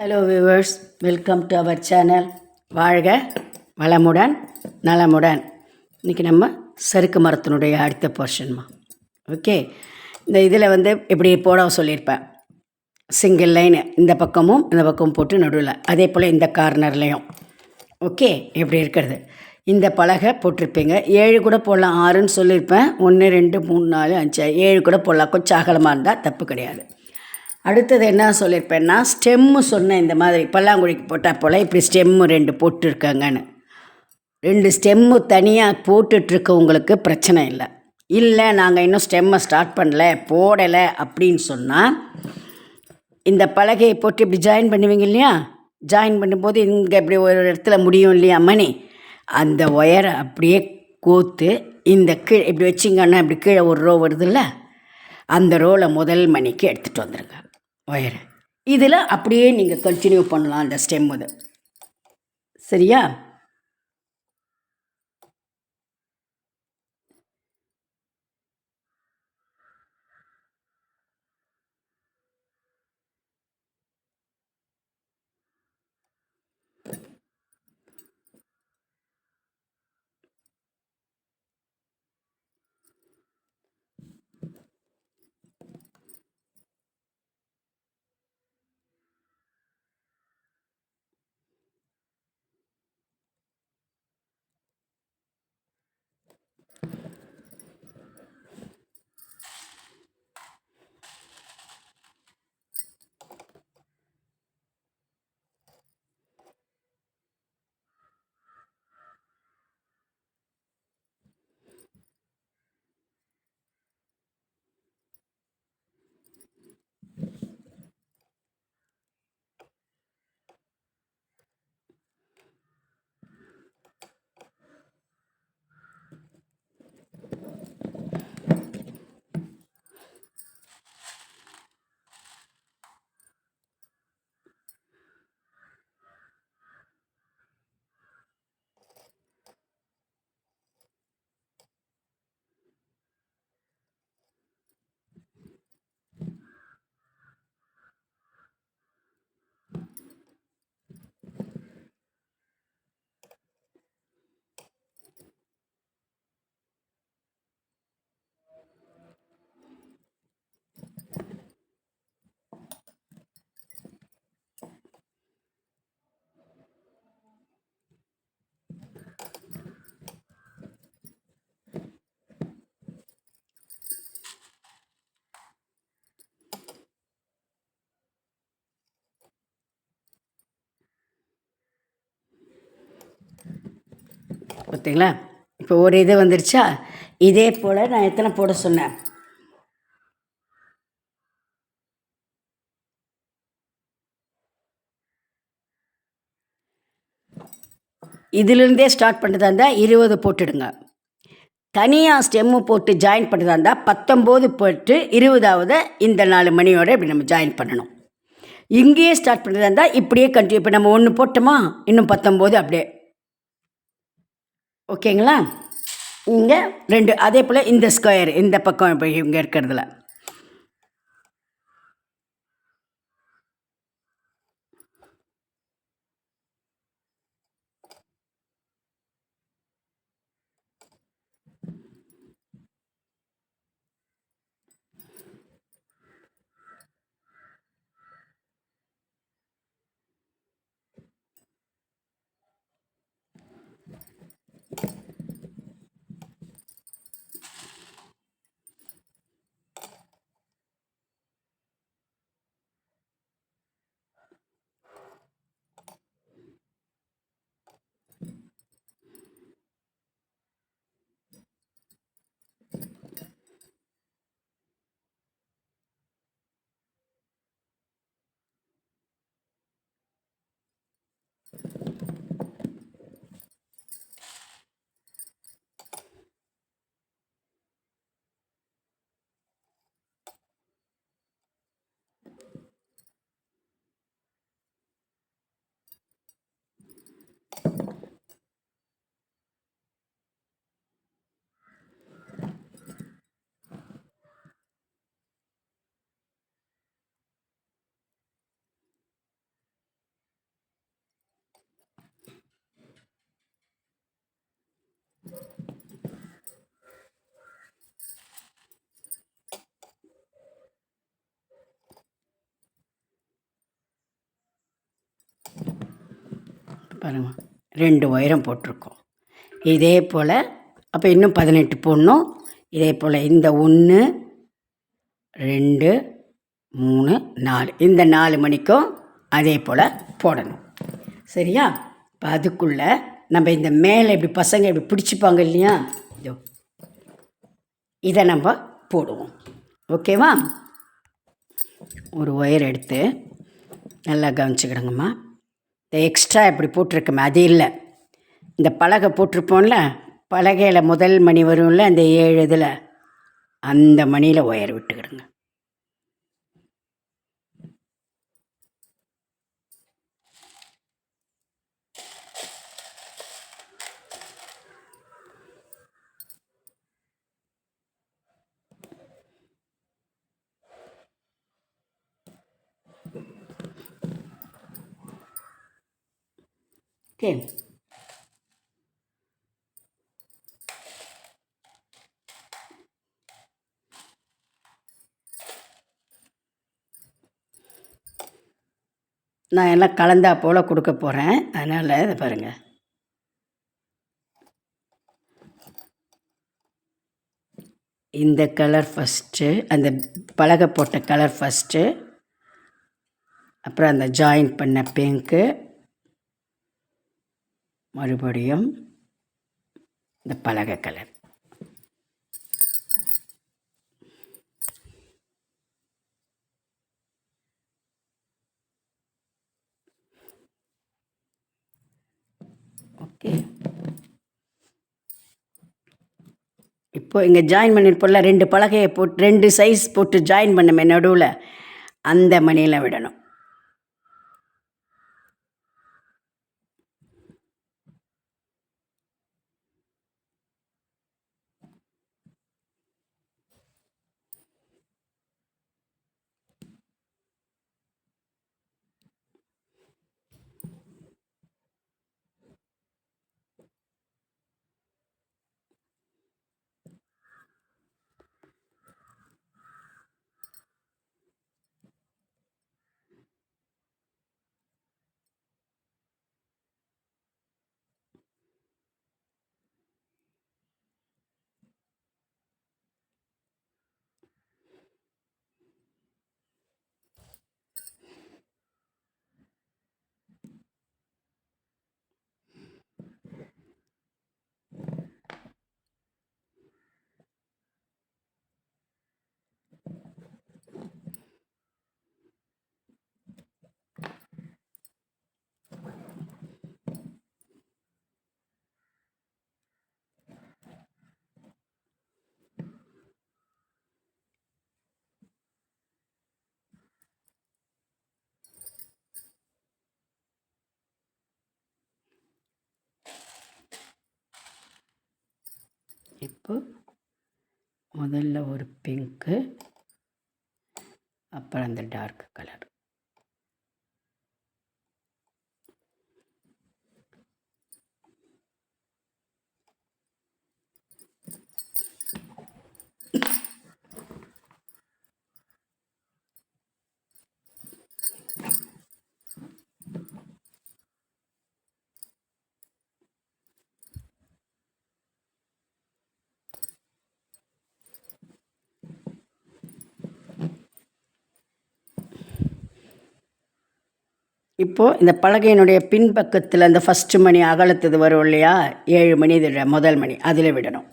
Hello viewers welcome to our channel வாழ்க வளமுடன் நலமுடன். இன்றைக்கி நம்ம சறுக்கு மரத்தினுடைய அடுத்த போர்ஷன்மா ஓகே இந்த இதில் வந்து இப்படி போட சொல்லியிருப்பேன். சிங்கிள் லைன் இந்த பக்கமும் இந்த பக்கமும் போட்டு நடுவில். அதே போல் இந்த கார்னர்லேயும் ஓகே இப்படி இருக்கிறது? இந்த பலகை போட்டிருப்பீங்க. ஏழு கூட போடலாம். ஆறுன்னு சொல்லியிருப்பேன். ஒன்று ரெண்டு மூணு நாலு அஞ்சு. ஏழு கூட போடலாம். கொஞ்சம் அகலமாக இருந்தால் தப்பு கிடையாது. அடுத்தது என்ன சொல்லியிருப்பேன்னா ஸ்டெம்மு சொன்னேன் இந்த மாதிரி பல்லாங்குழிக்கு போட்டால் போல் இப்படி ஸ்டெம்மு ரெண்டு போட்டுருக்காங்கன்னு. ரெண்டு ஸ்டெம்மு தனியாக போட்டுட்ருக்கவங்களுக்கு பிரச்சனை இல்லை. இல்லை நாங்கள் இன்னும் ஸ்டெம்மை ஸ்டார்ட் பண்ணல போடலை அப்படின்னு சொன்னால் இந்த பலகையை போட்டு இப்படி ஜாயின் பண்ணுவீங்க இல்லையா? ஜாயின் பண்ணும்போது இங்கே இப்படி ஒரு இடத்துல முடியும் இல்லையா மணி? அந்த ஒயரை அப்படியே கோத்து இந்த கீழே இப்படி வச்சிங்கன்னா இப்படி கீழே ஒரு ரோ வருதுல்ல அந்த ரோவில் முதல் மணிக்கு எடுத்துகிட்டு வந்துடுங்க ஒயரை இதில் அப்படியே நீங்கள் கண்டினியூ பண்ணலாம் அந்த ஸ்டெம் இது. சரியா? பார்த்தீங்களா? இப்போ ஒரு இது வந்துருச்சா? இதே போல் நான் எத்தனை போட சொன்னேன்? இதிலிருந்தே ஸ்டார்ட் பண்ணுறதா இருந்தால் இருபது போட்டுடுங்க. தனியாக ஸ்டெம்மு போட்டு ஜாயின் பண்ணுறதா இருந்தால் பத்தொம்போது போட்டு இருபதாவது இந்த நாலு மணியோட இப்படி நம்ம ஜாயின் பண்ணணும். இங்கேயே ஸ்டார்ட் பண்ணுறதா இருந்தால் இப்படியே கண்டினியூ இப்போ நம்ம ஒன்று போட்டோமா? இன்னும் பத்தொம்போது அப்படியே ஓகேங்களா? இங்கே ரெண்டு அதே போல் இந்த ஸ்கொயர் இந்த பக்கம் இப்போ இங்கே இருக்கிறதுல. பாருங்க. ரெண்டு உயரம் போட்டிருக்கோம். இதே போல் அப்போ இன்னும் பதினெட்டு போடணும். இதே போல் இந்த ஒன்று ரெண்டு மூணு நாலு. இந்த நாலு மணிக்கும் அதே போல் போடணும். சரியா? இப்போ அதுக்குள்ளே நம்ம இந்த மேலே இப்படி பசங்க இப்படி பிடிச்சிப்பாங்க இல்லையா? இதோ. இதை நம்ம போடுவோம். ஓகேவா? ஒரு ஒயர் எடுத்து நல்லா கவனிச்சுக்கிடுங்கம்மா. எக்ஸ்ட்ரா இப்படி போட்டிருக்குமே அது இல்லை. இந்த பலகை போட்டிருப்போம்ல பலகையில் முதல் மணி வரும்ல அந்த ஏழு இதில். அந்த மணியில் ஒயர் விட்டுக்கிடுங்க. ஓகே நான் எல்லாம் கலந்தா போல் கொடுக்க போகிறேன் அதனால் இதை பாருங்கள் இந்த கலர் ஃபஸ்ட்டு அந்த பலகை போட்ட கலர் ஃபஸ்ட்டு அப்புறம் அந்த ஜாயின் பண்ண பிங்க்கு மறுபடியும் இந்த பலகை கலர். ஓகே. இப்போ இங்கே ஜாயின் பண்ணியிருப்போம்ல ரெண்டு பலகையை போட்டு ரெண்டு சைஸ் போட்டு ஜாயின் பண்ணமே நடுவில். அந்த மணியில் விடணும். இப்போ முதல்ல ஒரு பிங்க்கு அப்புறம் அந்த டார்க் கலர் இப்போது இந்த பலகையினுடைய பின்பக்கத்தில் அந்த ஃபஸ்ட்டு மணி அகலத்தது வரும் இல்லையா? ஏழு மணி இதில் முதல் மணி அதில் விடணும்.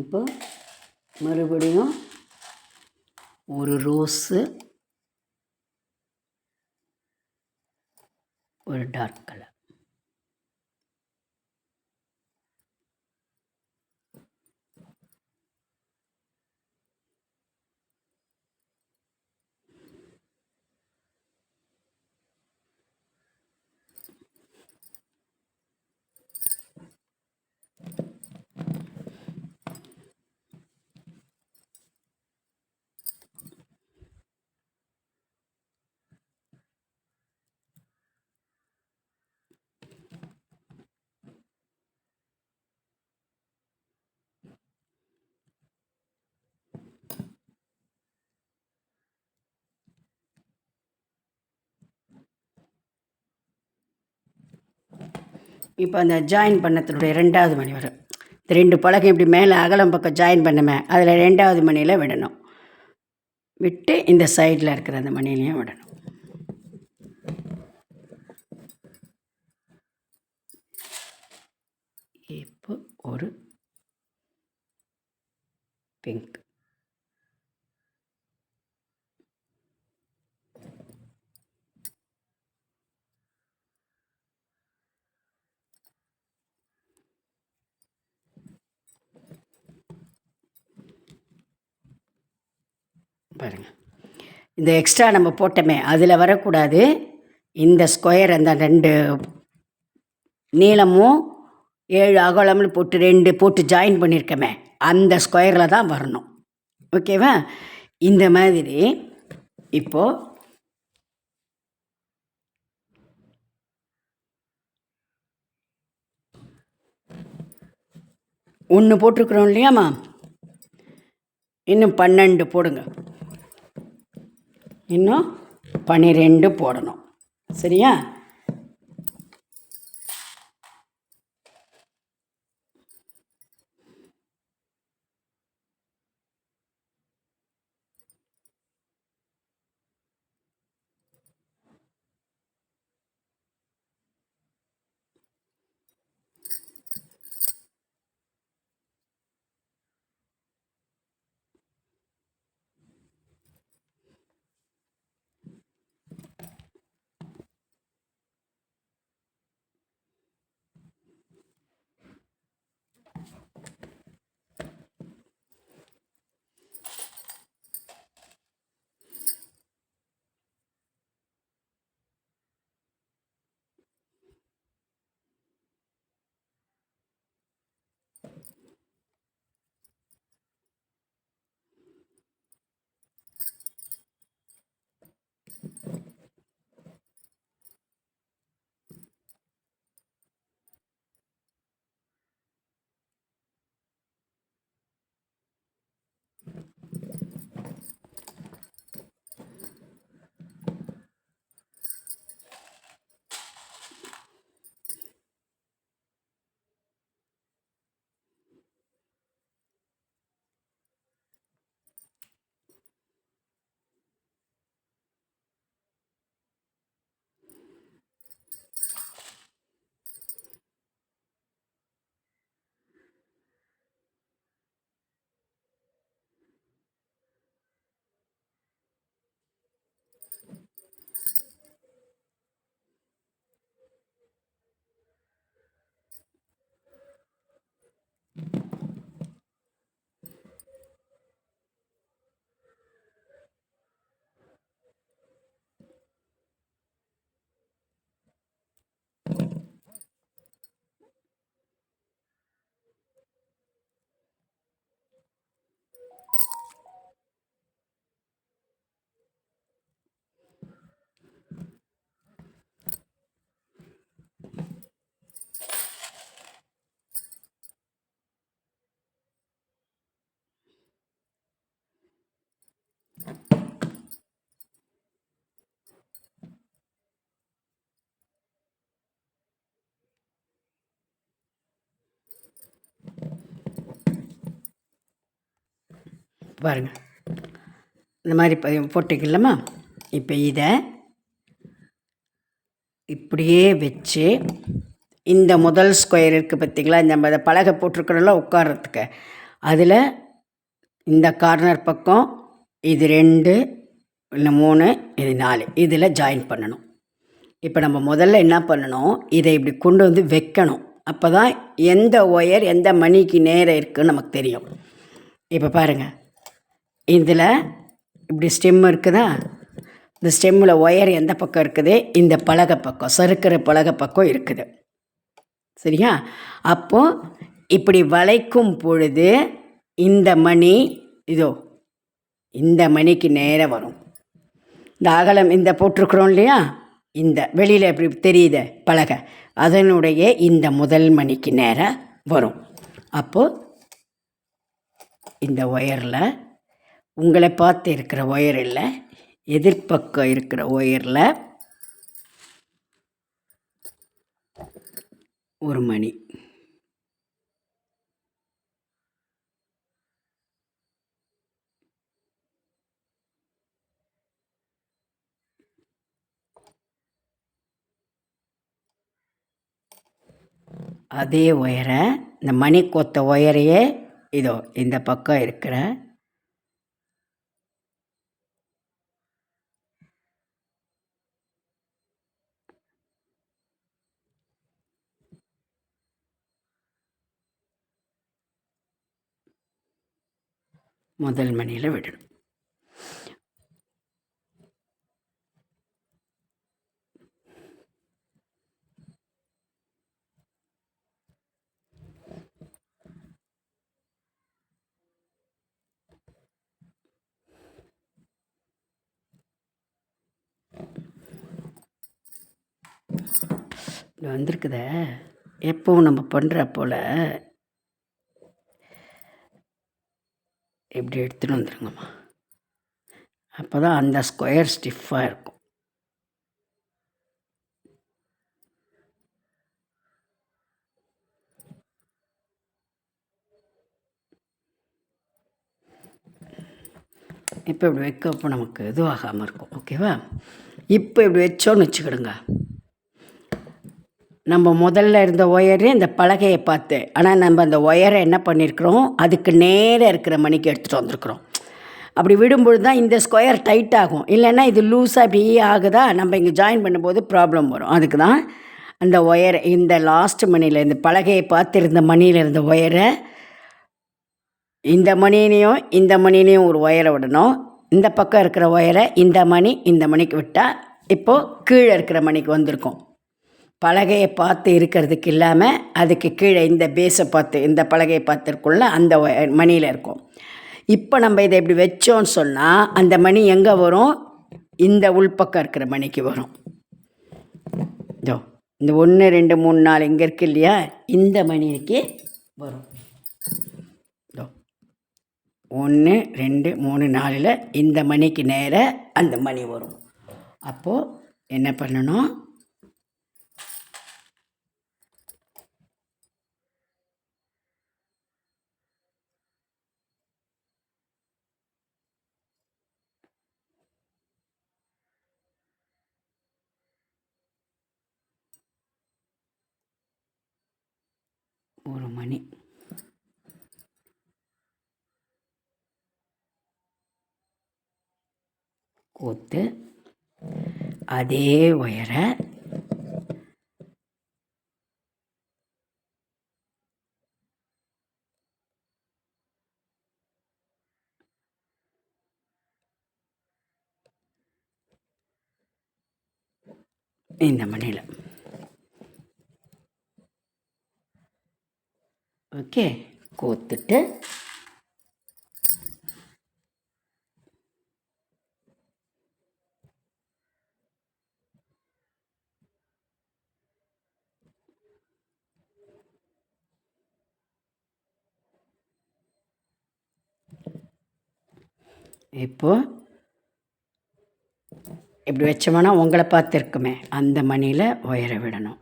இப்போ மறுபடியும் ஒரு ரோஸு ஒரு டார்க் கலர். இப்போ அந்த ஜாயின் பண்ணத்தினுடைய ரெண்டாவது மணி வரும் இந்த ரெண்டு பழகம் இப்படி மேலே அகலம் பக்கம் ஜாயின் பண்ணுமே அதில் ரெண்டாவது மணியில் விடணும். விட்டு இந்த சைடில் இருக்கிற அந்த மணிலையும் விடணும் இப்போ ஒரு பிங்க் பாருங்க இந்த எக்ஸ்ட்ரா நம்ம போட்டோமே அதில் வரக்கூடாது. இந்த ஸ்கொயர் அந்த ரெண்டு நீளமும் ஏழு அகலம்னு போட்டு ரெண்டு போட்டு ஜாயின் பண்ணியிருக்கமே அந்த ஸ்கொயரில் தான் வரணும். ஓகேவா இந்த மாதிரி இப்போது ஒன்று போட்டிருக்குறோம் இல்லையாம்மா? இன்னும் பன்னெண்டு போடுங்க. இன்னும் பன்னிரெண்டு போடணும். சரியா? பாருங்கள் இந்த மாதிரி இப்போ போட்டுக்கலாமா இப்போ இதை இப்படியே வச்சு இந்த முதல் ஸ்கொயர் இருக்குது பார்த்தீங்களா இந்த நம்ம பலகை போட்டிருக்கிறோம்ல உட்காரத்துக்கு அதில் இந்த கார்னர் பக்கம் இது ரெண்டு இல்லை மூணு இது நாலு. இதில் ஜாயின் பண்ணணும். இப்போ நம்ம முதல்ல என்ன பண்ணணும்? இதை இப்படி கொண்டு வந்து வைக்கணும். அப்போ தான் எந்த ஒயர் எந்த மணிக்கு நேரம் இருக்குதுன்னு நமக்கு தெரியும். இப்போ பாருங்கள் இதில் இப்படி ஸ்டெம் இருக்குதா? இந்த ஸ்டெம்மில் ஒயர் எந்த பக்கம் இருக்குது? இந்த பலகை பக்கம் சறுக்கிற பலகை பக்கம் இருக்குது. சரியா? அப்போது இப்படி வளைக்கும் பொழுது இந்த மணி இதோ இந்த மணிக்கு நேராக வரும். இந்த அகலம் இந்த போட்டிருக்கிறோம் இல்லையா? இந்த வெளியில் இப்படி தெரியுது? பலகை. அதனுடைய இந்த முதல் மணிக்கு நேராக வரும். அப்போது இந்த ஒயரில் உங்களை பார்த்து இருக்கிற ஒயரில் எதிர்ப்பக்கம் இருக்கிற ஒயரில் ஒரு மணி. அதே ஒயரை இந்த மணி கொத்த ஒயரையே இதோ இந்த பக்கம் இருக்கிற முதல் மணியில் விடணும். வந்திருக்குத வந்திருக்குதே. எப்பவும் நம்ம பண்ணுற போல் இப்படி எடுத்துகிட்டு வந்துருங்கம்மா. அப்போ தான் அந்த ஸ்கொயர் ஸ்டிஃபாக இருக்கும். இப்போ இப்படி வைக்கப்போ நமக்கு இதுவாகாமல் இருக்கும். ஓகேவா இப்போ இப்படி வச்சோன்னு வச்சுக்கிடுங்க. நம்ம முதல்ல இருந்த ஒயரு இந்த பலகையை பார்த்து. ஆனால் நம்ம அந்த ஒயரை என்ன பண்ணியிருக்கிறோம் அதுக்கு நேராக இருக்கிற மணிக்கு எடுத்துகிட்டு வந்திருக்கிறோம். அப்படி விடும்பொழுது தான் இந்த ஸ்கொயர் டைட் ஆகும். இல்லைன்னா இது லூஸாக இப்படி ஆகுதா? நம்ம இங்கே ஜாயின் பண்ணும்போது ப்ராப்ளம் வரும். அதுக்கு தான் அந்த ஒயர் இந்த லாஸ்ட் மணியில் இந்த பலகையை பார்த்து இருந்த மணியில் இருந்த ஒயரை இந்த மணிலையும் இந்த மணிலையும் ஒரு ஒயரை விடணும். இந்த பக்கம் இருக்கிற ஒயரை இந்த மணி இந்த மணிக்கு விட்டால் இப்போது கீழே இருக்கிற மணிக்கு வந்திருக்கும். பலகையை பார்த்து இருக்கிறதுக்கு இல்லாமல் அதுக்கு கீழே இந்த பேஸை பார்த்து இந்த பலகையை பார்த்துருக்குள்ள அந்த மணியில் இருக்கும். இப்போ நம்ம இதை இப்படி வச்சோம்னு சொன்னால் அந்த மணி எங்கே வரும்? இந்த உள்பக்கம் இருக்கிற மணிக்கு வரும். இதோ இந்த ஒன்று ரெண்டு மூணு நாலு இங்கே இருக்கு இல்லையா? இந்த மணிக்கு வரும். இதோ ஒன்று ரெண்டு மூணு நாலில் இந்த மணிக்கு நேராக அந்த மணி வரும். அப்போது என்ன பண்ணணும்? ஒரு மணி. கோத்து அதே ஒயரை இந்த மணியில் ஓகே கோத்துட்டு. இப்போது இப்படி வச்சோம்னா உங்களை பார்த்துருக்குமே அந்த மணியில் உயர விடணும்.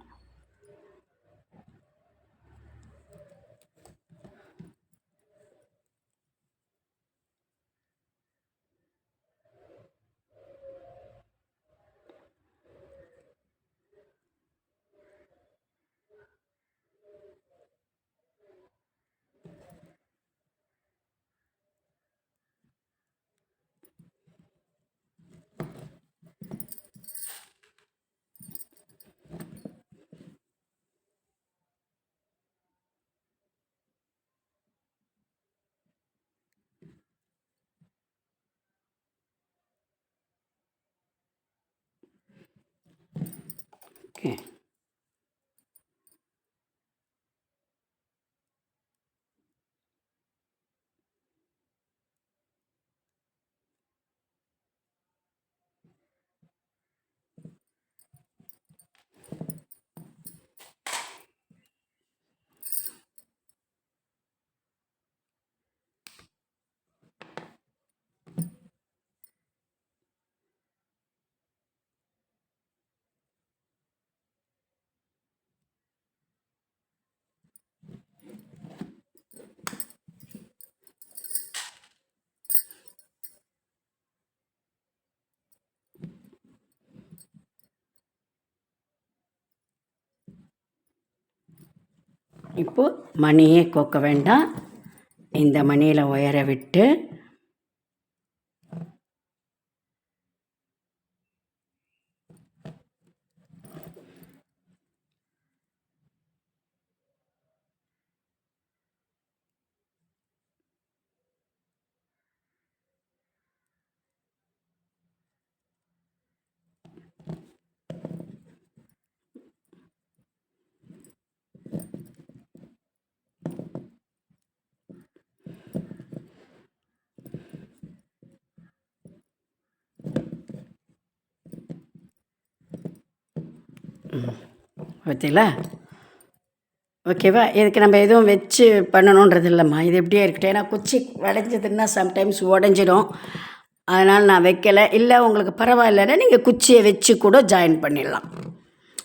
ஓகே இப்போ மணியே கோக்க வேண்டாம். இந்த மணியில் உயர விட்டு பார்த்தீங்களா ஓகேவா இதுக்கு நம்ம எதுவும் வச்சு பண்ணணுன்றது இல்லைம்மா. இது எப்படியே இருக்கட்டும். ஏன்னா குச்சி வளைஞ்சதுன்னா சம்டைம்ஸ் உடஞ்சிடும் அதனால் நான் வைக்கலை. இல்லை உங்களுக்கு பரவாயில்லைன்னா நீங்கள் குச்சியை வச்சு கூட ஜாயின் பண்ணிடலாம்.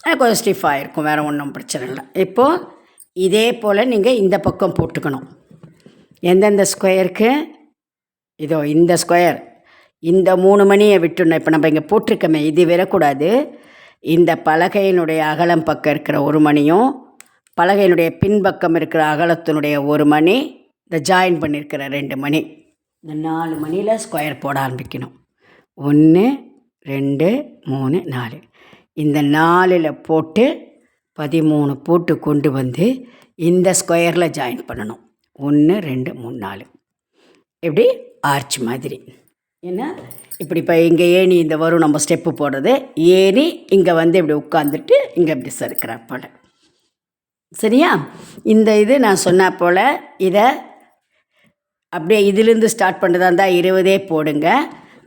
அது கொஞ்சம் ஸ்டிஃபாக இருக்கும் வேறு ஒன்றும் பிரச்சனை இல்லை. இப்போது இதே போல் நீங்கள் இந்த பக்கம் போட்டுக்கணும். எந்தெந்த ஸ்கொயருக்கு இதோ இந்த ஸ்கொயர் இந்த மூணு மணியை விட்டுணும் இப்போ நம்ம இங்கே போட்டிருக்கோமே இது விடக்கூடாது. இந்த பலகையினுடைய அகலம் பக்கம் இருக்கிற ஒரு மணியும் பலகையினுடைய பின்பக்கம் இருக்கிற அகலத்தினுடைய ஒரு மணி இந்த ஜாயின் பண்ணியிருக்கிற ரெண்டு மணி. இந்த நாலு மணியில் ஸ்கொயர் போட ஆரம்பிக்கணும். ஒன்று ரெண்டு மூணு நாலு. இந்த நாலில் போட்டு பதிமூணு போட்டு கொண்டு வந்து இந்த ஸ்கொயரில் ஜாயின் பண்ணணும். ஒன்று ரெண்டு மூணு நாலு. எப்படி? ஆர்ச் மாதிரி. ஏன்னா இப்படி இப்போ இங்கே ஏணி இந்த வரும் நம்ம ஸ்டெப்பு போடுறது. ஏணி இங்கே வந்து இப்படி உட்காந்துட்டு இங்கே இப்படி சறுக்கிற போல் சரியா? இந்த இது நான் சொன்ன போல் இதை அப்படியே இதிலேருந்து ஸ்டார்ட் பண்ணுறதா இருந்தால் இருபதே போடுங்க.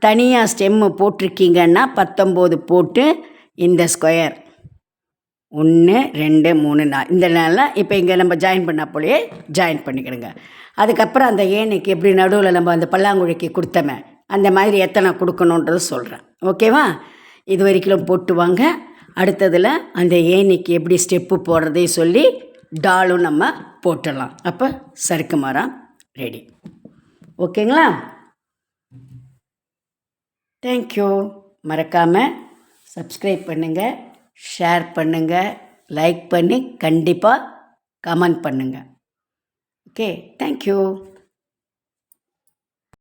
தனியாக ஸ்டெம்மு போட்டிருக்கீங்கன்னா பத்தொம்போது போட்டு இந்த ஸ்கொயர் ஒன்று ரெண்டு மூணு நாலு. இந்த நாளில் இப்போ இங்கே நம்ம ஜாயின் பண்ண போலயே ஜாயின் பண்ணிக்கிடுங்க. அதுக்கப்புறம் அந்த ஏணிக்கு எப்படி நடுவில் நம்ம அந்த பல்லாங்குழிக்கு கொடுத்தோமே அந்த மாதிரி எத்தனை கொடுக்கணுன்றது சொல்கிறேன் ஓகேவா? இது வரைக்கும் போட்டு வாங்க. அடுத்ததில் அந்த ஏணிக்கு எப்படி ஸ்டெப்பு போடுறதையும் சொல்லி டாலும் நம்ம போட்டுடலாம். அப்போ சறுக்கு மரம் ரெடி ஓகேங்களா? தேங்க்யூ மறக்காமல் சப்ஸ்கிரைப் பண்ணுங்கள் ஷேர் பண்ணுங்கள் லைக் பண்ணி கண்டிப்பாக கமெண்ட் பண்ணுங்கள் ஓகே தேங்க்யூ